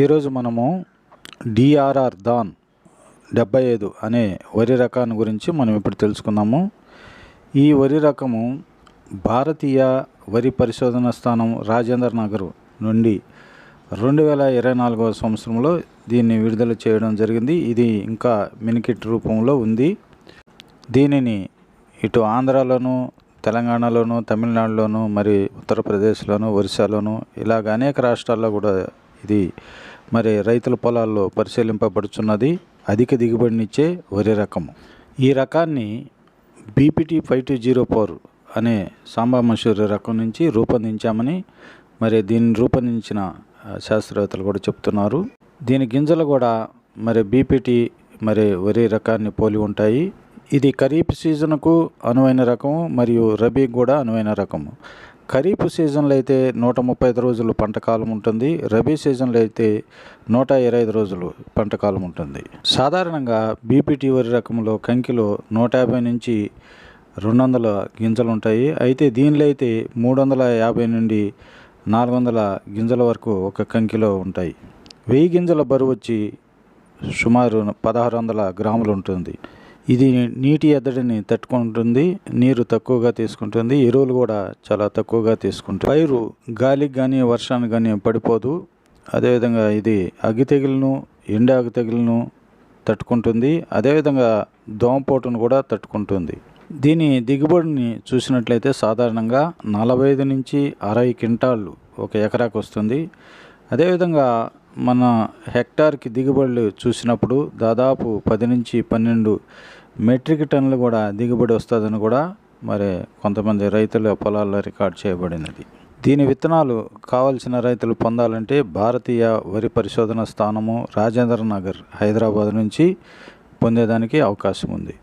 ఈరోజు మనము డిఆర్ఆర్ దాన్ డెబ్బై ఐదు అనే వరి రకాన్ని గురించి మనం ఇప్పుడు తెలుసుకుందాము. ఈ వరి రకము భారతీయ వరి పరిశోధన స్థానం రాజేంద్ర నగర్ నుండి రెండు వేల ఇరవై నాలుగవ సంవత్సరంలో దీన్ని విడుదల చేయడం జరిగింది. ఇది ఇంకా మినికిట్ రూపంలో ఉంది. దీనిని ఇటు ఆంధ్రాలోను తెలంగాణలోను తమిళనాడులోను మరి ఉత్తరప్రదేశ్లోను ఒరిస్సాలోను ఇలాగ అనేక రాష్ట్రాల్లో కూడా ఇది. మరి రైతుల పొలాల్లో పరిశీలింపబడుచున్నది అధిక దిగుబడినిచ్చే వరి రకము ఈ రకాన్ని BPT five two zero four అనే సాంబా మసూరి రకం నుంచి రూపొందించామని మరి దీన్ని రూపొందించిన శాస్త్రవేత్తలు కూడా చెప్తున్నారు. దీని గింజలు కూడా మరి బీపీటీ మరి వరి రకాన్ని పోలి ఉంటాయి. ఇది ఖరీఫ్ సీజన్కు అనువైన రకము మరియు రబీకి కూడా అనువైన రకము. ఖరీఫ్ సీజన్లో అయితే నూట ముప్పై ఐదు రోజులు పంట కాలం ఉంటుంది. రబీ సీజన్లో అయితే నూట ఇరవై ఐదు రోజులు పంట కాలం ఉంటుంది. సాధారణంగా బీపీటీ వరి రకంలో కంకిలో నూట యాభై నుంచి రెండు వందల గింజలు ఉంటాయి. అయితే దీనిలో అయితే మూడు వందల యాభై నుండి నాలుగు వందల గింజల వరకు ఒక కంకిలో ఉంటాయి. వెయ్యి గింజల బరువు వచ్చి సుమారు పదహారు వందల గ్రాములు ఉంటుంది. ఇది నీటి ఎద్దడిని తట్టుకుంటుంది నీరు తక్కువగా తీసుకుంటుంది ఎరువులు కూడా చాలా తక్కువగా తీసుకుంటుంది. పైరు గాలికి కానీ వర్షానికి కానీ పడిపోదు. అదేవిధంగా ఇది అగ్గి తెగులను ఎండి అగ్గి తెగులను తట్టుకుంటుంది. అదేవిధంగా దోమపోటును కూడా తట్టుకుంటుంది. దీని దిగుబడిని చూసినట్లయితే సాధారణంగా నలభై ఐదు నుంచి అరవై క్వింటాళ్ళు ఒక ఎకరాకు వస్తుంది. అదేవిధంగా మన హెక్టార్కి దిగుబడులు చూసినప్పుడు దాదాపు పది నుంచి పన్నెండు మెట్రిక్ టన్నులు కూడా దిగుబడి వస్తుందని కూడా మరి కొంతమంది రైతుల పొలాల్లో రికార్డ్ చేయబడినది. దీని విత్తనాలు కావలసిన రైతులు పొందాలంటే భారతీయ వరి పరిశోధన స్థానము రాజేంద్ర నగర్ హైదరాబాద్ నుంచి పొందేదానికి అవకాశం ఉంది.